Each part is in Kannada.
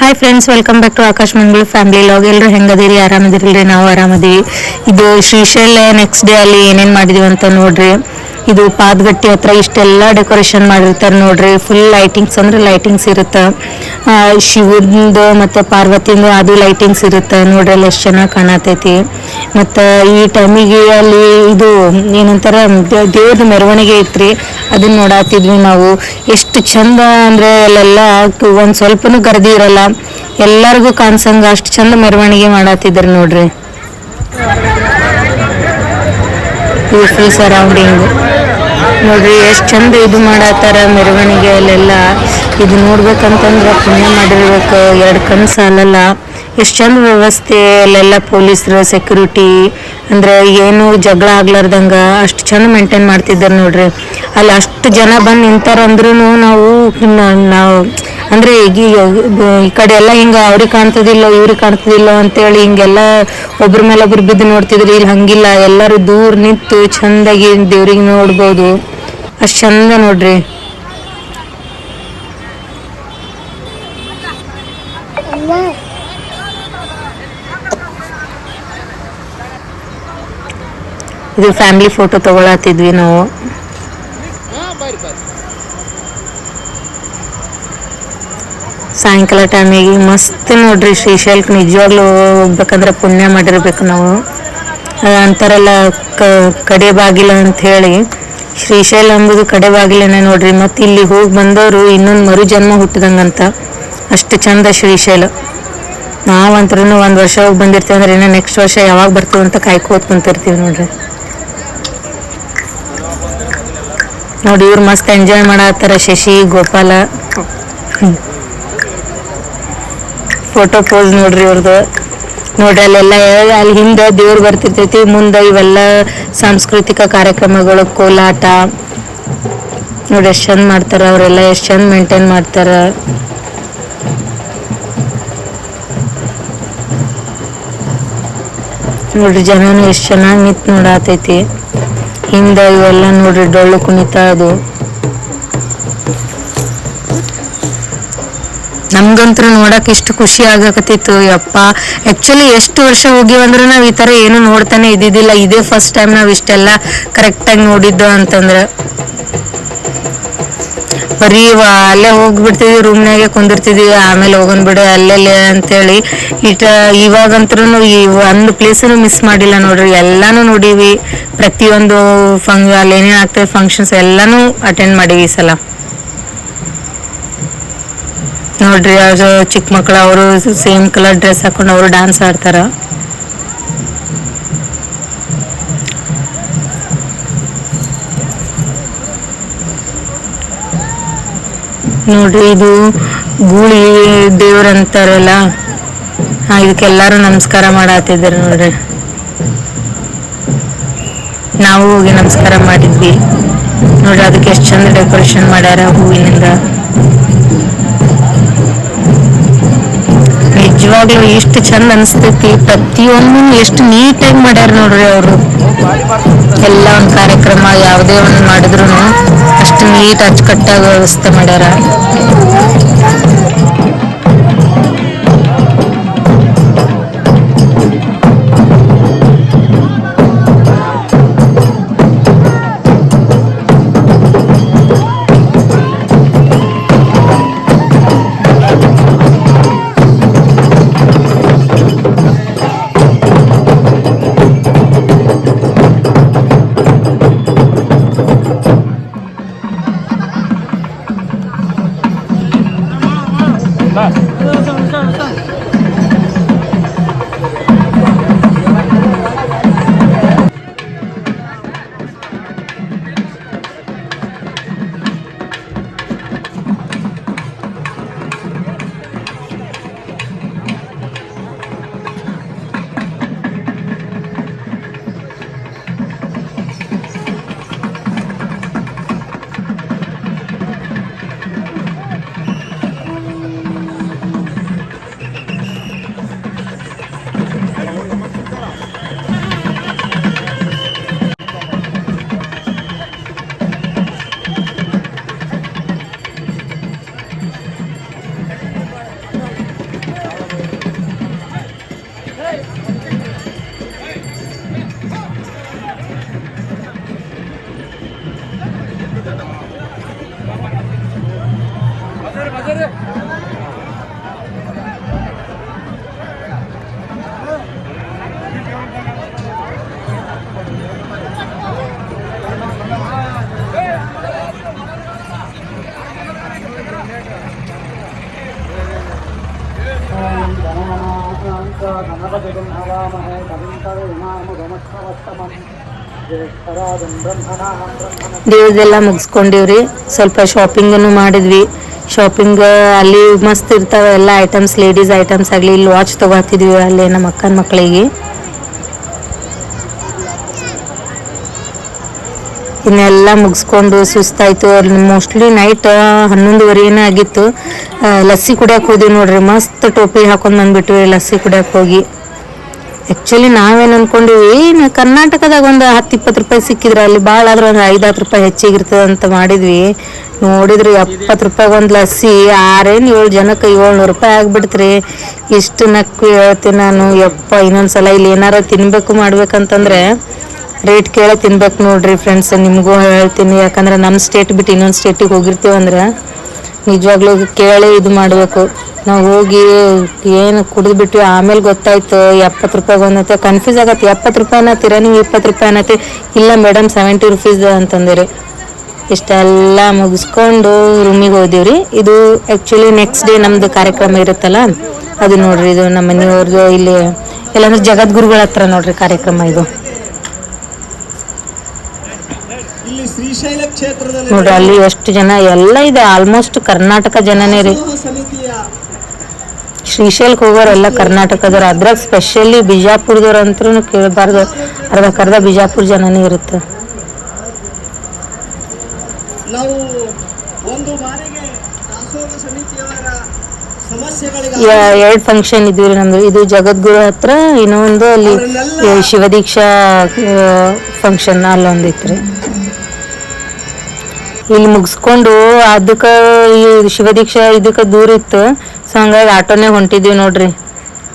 Hi friends welcome back to Akash Mangaluru family vlog ಎಲ್ಲರೂ ಹೆಂಗದಿರಿ? ಆರಾಮದಿರಿಲ್ರಿ? ನಾವು ಆರಾಮದೀವಿ. ಇದು ಶ್ರೀಶೈಲ್ ನೆಕ್ಸ್ಟ್ ಡೇ ಅಲ್ಲಿ ಏನೇನು ಮಾಡಿದೀವಿ ಅಂತ ನೋಡ್ರಿ. ಇದು ಪಾದಗಟ್ಟಿ ಹತ್ರ ಇಷ್ಟೆಲ್ಲ ಡೆಕೋರೇಷನ್ ಮಾಡಿರ್ತಾರೆ ನೋಡ್ರಿ. ಫುಲ್ ಲೈಟಿಂಗ್ಸ್ ಅಂದ್ರೆ ಲೈಟಿಂಗ್ಸ್ ಇರುತ್ತೆ. ಶಿವಂದು ಮತ್ತೆ ಪಾರ್ವತಿಂದು ಅದು ಲೈಟಿಂಗ್ಸ್ ಇರುತ್ತೆ. ನೋಡ್ರಿ ಅಲ್ಲಿ ಎಷ್ಟು ಚೆನ್ನಾಗಿ ಕಾಣತೈತಿ. ಮತ್ತು ಈ ಟೈಮಿಗೆ ಅಲ್ಲಿ ಇದು, ಏನಂತಾರ ದೇವ್ರದ ಮೆರವಣಿಗೆ ಐತ್ರಿ. ಅದನ್ನ ನೋಡಾತಿದ್ವಿ ನಾವು. ಎಷ್ಟು ಚಂದ ಅಂದ್ರೆ ಅಲ್ಲೆಲ್ಲ ಒಂದು ಸ್ವಲ್ಪನೂ ಗರ್ದಿ ಇರಲ್ಲ. ಎಲ್ಲರಿಗೂ ಕಾಣ್ಸಂಗ ಅಷ್ಟು ಚಂದ ಮೆರವಣಿಗೆ ಮಾಡತ್ತಿದ್ರು ನೋಡ್ರಿ. ಸರೌಂಡಿಂಗ್ ನೋಡ್ರಿ, ಎಷ್ಟು ಚಂದ ಇದು ಮಾಡತ್ತಾರ ಮೆರವಣಿಗೆ ಅಲ್ಲೆಲ್ಲ. ಇದು ನೋಡ್ಬೇಕಂತಂದ್ರೆ ಪುಣ್ಯ ಮಾಡಿರ್ಬೇಕು, ಎರಡು ಕಣ್ಣು ಸಾಲಲ್ಲ ಎಷ್ಟು ಚಂದ ವ್ಯವಸ್ಥೆ ಅಲ್ಲೆಲ್ಲ ಪೊಲೀಸರು ಸೆಕ್ಯೂರಿಟಿ ಅಂದ್ರೆ ಏನು ಜಗಳ ಆಗ್ಲಾರ್ದಂಗ ಅಷ್ಟು ಚಂದ ಮೇಂಟೈನ್ ಮಾಡ್ತಿದ್ದಾರೆ ನೋಡ್ರಿ. ಅಲ್ಲಿ ಅಷ್ಟು ಜನ ಬಂದು ನಿಂತಾರ ಅಂದ್ರೂ ನಾವು ನಾವು ಅಂದ್ರೆ ಈಗ ಈ- ಕಡೆ ಎಲ್ಲ ಹಿಂಗ ಅವ್ರಿಗೆ ಕಾಣ್ತದಿಲ್ಲ, ಇವ್ರಿಗೆ ಕಾಣ್ತದಿಲ್ಲ ಅಂತೇಳಿ ಹಿಂಗೆಲ್ಲ ಒಬ್ರ ಮೇಲೆ ಒಬ್ರು ಬಿದ್ದು ನೋಡ್ತಿದ್ರಿ ಇಲ್ಲಿ ಹಂಗಿಲ್ಲ, ಎಲ್ಲರೂ ದೂರ ನಿಂತು ಚಂದಾಗಿ ದೇವ್ರಿಗೆ ನೋಡ್ಬೋದು. ಅಷ್ಟು ಚಂದ ನೋಡ್ರಿ. ಇದು ಫ್ಯಾಮಿಲಿ ಫೋಟೋ ತಗೊಳತಿದ್ವಿ ನಾವು. ಸಾಯಂಕಾಲ ಟೈಮಿಗೆ ಮಸ್ತ್ ನೋಡ್ರಿ ಶ್ರೀಶೈಲಕ್ಕೆ ನಿಜವಾಗ್ಲೂ ಹೋಗ್ಬೇಕಂದ್ರೆ ಪುಣ್ಯ ಮಾಡಿರ್ಬೇಕು ನಾವು. ಅಂತಾರಲ್ಲ ಕಡೆ ಬಾಗಿಲ ಅಂತ ಹೇಳಿ ಶ್ರೀಶೈಲ ಅಂಬುದು ಕಡೆ ಬಾಗಿಲನೇ ನೋಡ್ರಿ. ಮತ್ತೆ ಇಲ್ಲಿ ಹೋಗಿ ಬಂದವರು ಇನ್ನೊಂದು ಮರು ಜನ್ಮ ಹುಟ್ಟಿದಂಗಂತ. ಅಷ್ಟು ಚಂದ ಶ್ರೀಶೈಲ ನಾವಂತರೂ ಒಂದು ವರ್ಷ ಹೋಗಿ ಬಂದಿರ್ತೀವಿ ಅಂದ್ರೆ ನೆಕ್ಸ್ಟ್ ವರ್ಷ ಯಾವಾಗ ಬರ್ತೀವಿ ಅಂತ ಕಾಯ್ಕೋತ್ ಕುಂತಿರ್ತೀವಿ ನೋಡ್ರಿ. ನೋಡಿ ಇವ್ರು ಮಸ್ತ್ ಎಂಜಾಯ್ ಮಾಡತ್ತಾರ ಶಶಿ, ಗೋಪಾಲ. ಫೋಟೋ ಪೋಸ್ ನೋಡ್ರಿ ಇವ್ರದ್ದು ನೋಡ್ರಿ ಅಲ್ಲೆಲ್ಲ ಅಲ್ಲಿ ಹಿಂದೆ ದೇವ್ರು ಬರ್ತಿರ್ತೈತಿ, ಮುಂದೆ ಇವೆಲ್ಲ ಸಾಂಸ್ಕೃತಿಕ ಕಾರ್ಯಕ್ರಮಗಳು, ಕೋಲಾಟ. ನೋಡಿ ಎಷ್ಟು ಚಂದ ಮಾಡ್ತಾರ ಅವರೆಲ್ಲ, ಎಷ್ಟು ಚಂದ ಮೇಂಟೈನ್ ಮಾಡ್ತಾರ. ನೋಡ್ರಿ ಜನನು ಎಷ್ಟು ಚೆನ್ನಾಗಿ ನಿಂತು ನೋಡಾತೈತಿ. ಹಿಂದೆ ಇವೆಲ್ಲ ನೋಡ್ರಿ ಡೊಳ್ಳು ಕುಣಿತ ಅದು. ನಮ್ಗಂತೂ ನೋಡಕ್ ಎಷ್ಟು ಖುಷಿ ಆಗಕತ್ತಿತ್ತು. ಯಪ್ಪ ಆಕ್ಚುಲಿ ಎಷ್ಟು ವರ್ಷ ಹೋಗಿವಂದ್ರೆ ನಾವ್ ಈ ತರ ಏನು ನೋಡ್ತಾನೆ ಇದ್ದಿದ್ದಿಲ್ಲ. ಇದೇ ಫಸ್ಟ್ ಟೈಮ್ ನಾವ್ ಇಷ್ಟೆಲ್ಲ ಕರೆಕ್ಟ್ ಆಗಿ ನೋಡಿದ್ದು ಅಂತಂದ್ರೆ. ಬರೀ ಅಲ್ಲೇ ಹೋಗ್ಬಿಡ್ತಿದ್ವಿ ರೂಮ್ನಾಗೆ ಕುಂದಿರ್ತಿದ್ವಿ, ಆಮೇಲೆ ಹೋಗೋನ್ ಬಿಡು ಅಲ್ಲೆಲ್ಲೇ ಅಂತೇಳಿ. ಇಟ ಇವಾಗಂತೂ ಈ ಒಂದು ಪ್ಲೇಸನ್ನು ಮಿಸ್ ಮಾಡಿಲ್ಲ ನೋಡ್ರಿ. ಎಲ್ಲಾನು ನೋಡೀವಿ. ಪ್ರತಿಯೊಂದು ಫಂಗ್ ಅಲ್ಲಿ ಏನೇನ್ ಆಗ್ತದೆ ಫಂಕ್ಷನ್ಸ್ ಎಲ್ಲಾನು ಅಟೆಂಡ್ ಮಾಡೀವಿ ಈ ಸಲ. ನೋಡ್ರಿ ಅದು ಚಿಕ್ಕ ಮಕ್ಕಳು ಅವರು ಸೇಮ್ ಕಲರ್ ಡ್ರೆಸ್ ಹಾಕೊಂಡು ಅವರು ಡ್ಯಾನ್ಸ್ ಆಡ್ತಾರ. ನೋಡ್ರಿ ಇದು ಗೂಳಿ ದೇವ್ರ ಅಂತಾರಲ್ಲ ಇದಕ್ಕೆಲ್ಲಾರು ನಮಸ್ಕಾರ ಮಾಡತ್ತಿದ್ದಾರೆ ನೋಡ್ರಿ. ನಾವು ಹೋಗಿ ನಮಸ್ಕಾರ ಮಾಡಿದ್ವಿ. ನೋಡ್ರಿ ಅದಕ್ಕೆ ಎಷ್ಟು ಚಂದ ಡೆಕೋರೇಷನ್ ಮಾಡ್ಯಾರ ಹೂವಿನಿಂದ. ನಿಜವಾಗ್ಲೂ ಎಷ್ಟು ಚಂದ ಅನಿಸ್ತೈತಿ. ಪ್ರತಿಯೊಂದು ಎಷ್ಟು ನೀಟಾಗಿ ಮಾಡ್ಯಾರ ನೋಡ್ರಿ ಅವರು. ಎಲ್ಲ ಒಂದು ಕಾರ್ಯಕ್ರಮ, ಯಾವುದೇ ಒಂದು ಮಾಡಿದ್ರು ಅಷ್ಟು ನೀಟ್, ಅಚ್ಚುಕಟ್ಟಾಗಿ ವ್ಯವಸ್ಥೆ ಮಾಡ್ಯಾರ. 来来来上上上 ധനപതികുംഭവാമഹേ കവിന്തരുമാമുഖമസ്തമസ്തമം ದೇವ್ರದೆಲ್ಲ ಮುಗಿಸ್ಕೊಂಡಿವ್ರಿ. ಸ್ವಲ್ಪ ಶಾಪಿಂಗನ್ನು ಮಾಡಿದ್ವಿ. ಶಾಪಿಂಗ್ ಅಲ್ಲಿ ಮಸ್ತ್ ಇರ್ತಾವೆ ಎಲ್ಲ ಐಟಮ್ಸ್ ಲೇಡೀಸ್ ಐಟಮ್ಸ್ ಆಗಲಿ. ಇಲ್ಲಿ ವಾಚ್ ತೊಗೊತಿದ್ವಿ ಅಲ್ಲಿ ನಮ್ಮ ಅಕ್ಕನ ಮಕ್ಕಳಿಗೆ ಇನ್ನೆಲ್ಲ ಮುಗಿಸ್ಕೊಂಡು ಸುಸ್ತಾಯಿತು. ಅಲ್ಲಿ ಮೋಸ್ಟ್ಲಿ ನೈಟ್ ಹನ್ನೊಂದುವರೆನೇ ಆಗಿತ್ತು. ಆ, ಲಸ್ಸಿ ಕುಡಿಯಕ್ಕೆ ಹೋದ್ವಿ ನೋಡ್ರಿ. ಮಸ್ತ್ ಟೋಪಿ ಹಾಕೊಂಡು ಬಂದ್ಬಿಟ್ವಿ ಲಸ್ಸಿ ಕುಡಿಯಕ್ಕೆ ಹೋಗಿ. ಆ್ಯಕ್ಚುಲಿ ನಾವೇನು ಅನ್ಕೊಂಡಿವಿ ಕರ್ನಾಟಕದಾಗ ಒಂದು ಹತ್ತು ಇಪ್ಪತ್ತು ರೂಪಾಯಿ ಸಿಕ್ಕಿದ್ರೆ ಅಲ್ಲಿ ಭಾಳ ಆದ್ರೆ ಒಂದು ಐದು ಹತ್ತು ರೂಪಾಯಿ ಹೆಚ್ಚಿಗಿರ್ತದೆ ಅಂತ ಮಾಡಿದ್ವಿ. ನೋಡಿದ್ರಿ, ಎಪ್ಪತ್ತು ರೂಪಾಯಿ ಒಂದು ಲಸ್ಸಿ, ಆರೇನು ಏಳು ಜನಕ್ಕೆ ಏಳ್ನೂರು ರೂಪಾಯಿ ಆಗ್ಬಿಡ್ತ್ರಿ. ಇಷ್ಟು ನಕ್ಕು ಹೇಳ್ತೀನಿ ನಾನು, ಯಪ್ಪ, ಇನ್ನೊಂದ್ಸಲ ಇಲ್ಲಿ ಏನಾರ ತಿನ್ಬೇಕು ಮಾಡ್ಬೇಕಂತಂದ್ರೆ ರೇಟ್ ಕೇಳೇ ತಿನ್ಬೇಕು ನೋಡ್ರಿ ಫ್ರೆಂಡ್ಸ್ ನಿಮಗೂ ಹೇಳ್ತೀನಿ. ಯಾಕಂದ್ರೆ ನಮ್ಮ ಸ್ಟೇಟ್ ಬಿಟ್ಟು ಇನ್ನೊಂದು ಸ್ಟೇಟಿಗೆ ಹೋಗಿರ್ತೀವಂದ್ರೆ ನಿಜವಾಗ್ಲೂ ಕೇಳಿ ಇದು ಮಾಡಬೇಕು. ನಾವು ಹೋಗಿ ಏನು ಕುಡಿದ್ಬಿಟ್ವಿ ಆಮೇಲೆ ಗೊತ್ತಾಯ್ತು ಎಪ್ಪತ್ತು ರೂಪಾಯಿ ಬಂದೈತೆ. ಕನ್ಫ್ಯೂಸ್ ಆಗತ್ತೆ ಎಪ್ಪತ್ತು ರೂಪಾಯಿ ಅನ್ನತ್ತೀರ ನೀವು ಇಪ್ಪತ್ತು ರೂಪಾಯಿ ಅನ್ನತ್ತಿ ಇಲ್ಲ ಮೇಡಮ್ ಸೆವೆಂಟಿ ರುಪೀಸ್ ಅಂತಂದಿರಿ. ಇಷ್ಟೆಲ್ಲ ಮುಗಿಸ್ಕೊಂಡು ರೂಮಿಗೆ ಹೋದಿವ್ರಿ. ಇದು ಆ್ಯಕ್ಚುಲಿ ನೆಕ್ಸ್ಟ್ ಡೇ ನಮ್ಮದು ಕಾರ್ಯಕ್ರಮ ಇರುತ್ತಲ್ಲ ಅದು ನೋಡ್ರಿ ಇದು ನಮ್ಮ ಮನೆಯವ್ರದ್ದು ಇಲ್ಲಿ ಇಲ್ಲಾಂದ್ರೆ ಜಗದ್ಗುರುಗಳ ಹತ್ರ ನೋಡ್ರಿ ಕಾರ್ಯಕ್ರಮ ಇದು. ನೋಡ್ರಿ ಅಲ್ಲಿ ಎಷ್ಟು ಜನ ಎಲ್ಲ ಇದೆ ಆಲ್ಮೋಸ್ಟ್ ಕರ್ನಾಟಕ ಜನನೇ ರೀ. ಶ್ರೀಶೈಲಕ್ಕೆ ಹೋಗೋರೆಲ್ಲ ಕರ್ನಾಟಕದವ್ರು. ಅದ್ರಾಗ ಸ್ಪೆಷಲಿ ಬಿಜಾಪುರದವ್ರು ಅಂತೂ ಕೇಳಬಾರ್ದು ಅರ್ಧಕ್ಕರ್ಧ ಬಿಜಾಪುರ ಜನನೇ ಇರುತ್ತೆ. ನಾವು ಒಂದು ಬಾರಿಗೆ ದಾಸೋಹ ಸಮಿತಿಯವರ ಸಮಸ್ಯೆಗಳಿಗೆ ಎರಡು ಫಂಕ್ಷನ್ ಇದ್ವಿ ರೀ ನಮ್ದು. ಇದು ಜಗದ್ಗುರು ಹತ್ರ ಇನ್ನೊಂದು ಅಲ್ಲಿ ಶಿವದೀಕ್ಷಾ ಫಂಕ್ಷನ್ ಅಲ್ಲೊಂದಿತ್ತು ರೀ ಇಲ್ಲಿ ಮುಗಿಸ್ಕೊಂಡು ಅದಕ್ಕೆ ಈ ಶಿವದೀಕ್ಷಾ ಇದಕ್ಕೆ ದೂರ ಇತ್ತು ಸೊ ಹಂಗಾಗಿ ಆಟೋನೇ ಹೊಂಟಿದ್ದೀವಿ ನೋಡ್ರಿ.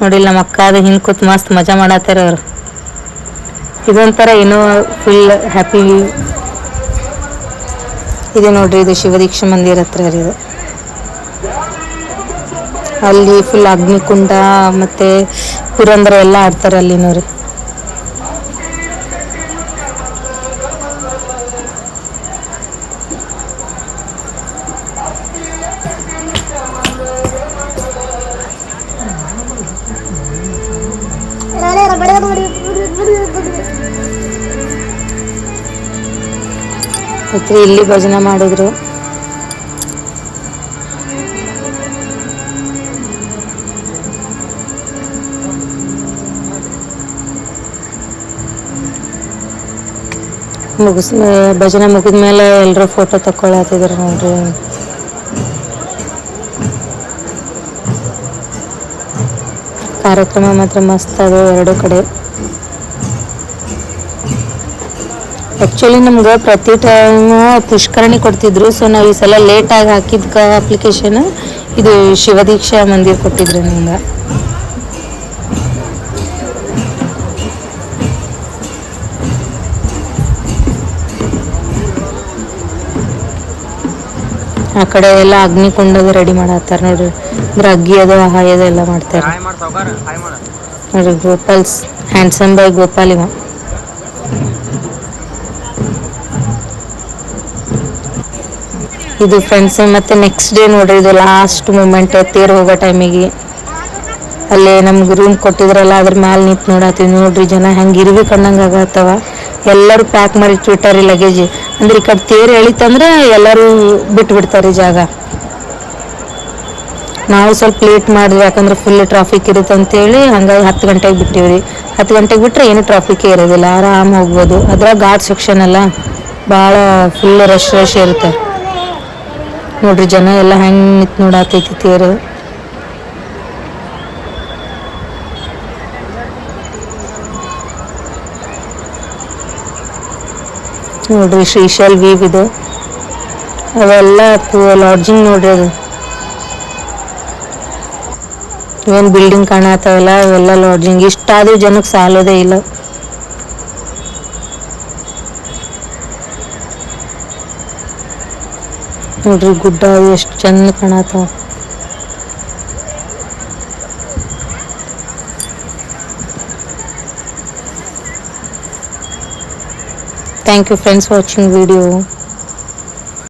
ನೋಡಿ ನಮ್ಮ ಅಕ್ಕ ಅದು ಹಿಂದೆ ಕೂತ್ ಮಸ್ತ್ ಮಜಾ ಮಾಡತ್ತಾರ ಅವ್ರು. ಇದೊಂಥರ ಏನೋ ಫುಲ್ ಹ್ಯಾಪಿ ಇದೆ ನೋಡ್ರಿ ಇದು ಶಿವದೀಕ್ಷಾ ಮಂದಿರ ಹತ್ರ ರೀ ಇದು. ಅಲ್ಲಿ ಫುಲ್ ಅಗ್ನಿಕುಂಡ ಮತ್ತೆ ಪುರಂದರ ಎಲ್ಲ ಆಡ್ತಾರೆ ಅಲ್ಲಿ ನೋಡ್ರಿ. ಮತ್ತೆ ಇಲ್ಲಿ ಭಜನೆ ಮಾಡಿದ್ರು. ಮುಗಿಸ್ ಭಜನೆ ಮುಗಿದ್ಮೇಲೆ ಎಲ್ಲರೂ ಫೋಟೋ ತಕ್ಕೊಳತ್ತಿದ್ರು ನೋಡ್ರಿ. ಕಾರ್ಯಕ್ರಮ ಮಾತ್ರ ಮಸ್ತ್ ಅದು ಎರಡು ಕಡೆ. ಆ್ಯಕ್ಚುಲಿ ನಮ್ಗೆ ಪ್ರತಿ ಟೈಮು ಪುಷ್ಕರಣಿ ಕೊಡ್ತಿದ್ರು. ಸೊ ನಾವು ಈ ಸಲ ಲೇಟಾಗಿ ಹಾಕಿದ್ಕ ಅಪ್ಲಿಕೇಶನ್ ಇದು ಶಿವದೀಕ್ಷಾ ಮಂದಿರ್ ಕೊಟ್ಟಿದ್ರು ನಿಮ್ಗೆ. ಆ ಕಡೆ ಎಲ್ಲ ಅಗ್ನಿಕುಂಡದ ರೆಡಿ ಮಾಡತ್ತಾರ ನೋಡ್ರಿ. ಅಂದ್ರೆ ಅಗ್ಗಿ ಅದು ಹಾಯ್ ಅದು ಎಲ್ಲ ಮಾಡ್ತಾರೆ. ನೋಡ್ರಿ ಗೋಪಾಲ್ಸ್ ಹ್ಯಾಂಡ್ಸಮ್ ಬೈ ಗೋಪಾಲ್ ಇವ. ಇದು ಫ್ರೆಂಡ್ಸ್ ಮತ್ತೆ ನೆಕ್ಸ್ಟ್ ಡೇ ನೋಡ್ರಿ, ಇದು ಲಾಸ್ಟ್ ಮೂಮೆಂಟ್ ತೇರು ಹೋಗೋ ಟೈಮಿಗೆ ಅಲ್ಲಿ ನಮ್ಗೆ ರೂಮ್ ಕೊಟ್ಟಿದ್ರಲ್ಲ, ಅದ್ರ ಮ್ಯಾಲೆ ನಿಂತು ನೋಡತ್ತೀವಿ. ನೋಡ್ರಿ ಜನ ಹೆಂಗೆ ಇರ್ವಿ ಕಂಡಂಗೆ ಆಗತ್ತವ. ಎಲ್ಲರೂ ಪ್ಯಾಕ್ ಮಾಡಿ ಇಟ್ಬಿಟ್ಟಾರಿ ಲಗೇಜ್ ಅಂದ್ರೆ ಈ ಕಡೆ ತೇರು ಎಳಿತಂದ್ರೆ ಎಲ್ಲರೂ ಬಿಟ್ಟು ಬಿಡ್ತಾರೆ ಜಾಗ. ನಾವು ಸ್ವಲ್ಪ ಲೇಟ್ ಮಾಡಿದ್ವಿ, ಯಾಕಂದ್ರೆ ಫುಲ್ ಟ್ರಾಫಿಕ್ ಇರುತ್ತೆ ಅಂತೇಳಿ ಹಂಗಾಗಿ ಹತ್ತು ಗಂಟೆಗೆ ಬಿಟ್ಟಿವ್ರಿ. ಹತ್ತು ಗಂಟೆಗೆ ಬಿಟ್ರೆ ಏನು ಟ್ರಾಫಿಕ್ಕೇ ಇರೋದಿಲ್ಲ. ಆರಾಮ್ ಹೋಗ್ಬೋದು. ಅದ್ರಾಗ ಘಾಟ್ ಸೆಕ್ಷನ್ ಅಲ್ಲ, ಭಾಳ ಫುಲ್ ರಶ್ ರಶ್ ಇರುತ್ತೆ. ನೋಡ್ರಿ, ಜನ ಎಲ್ಲ ಹೆಂಗ್ ನಿತ್ ನೋಡಾತೈತಿ ತೇರು. ನೋಡ್ರಿ, ಶ್ರೀಶೈಲ್ ವೀವ್ ಇದು. ಅವೆಲ್ಲ ಲಾಡ್ಜಿಂಗ್ ನೋಡ್ರಿ ಅದು. ಏನು ಬಿಲ್ಡಿಂಗ್ ಕಾಣತ್ತಾವಲ್ಲ ಅವೆಲ್ಲ ಲಾಡ್ಜಿಂಗ್. ಇಷ್ಟಾದ್ರೂ ಜನಕ್ಕೆ ಸಾಲೋದೇ ಇಲ್ಲ. ನೋಡ್ರಿ ಗುಡ್ಡ ಎಷ್ಟು ಚಂದ ಕಾಣತ್ತಾವ thank you friends watching video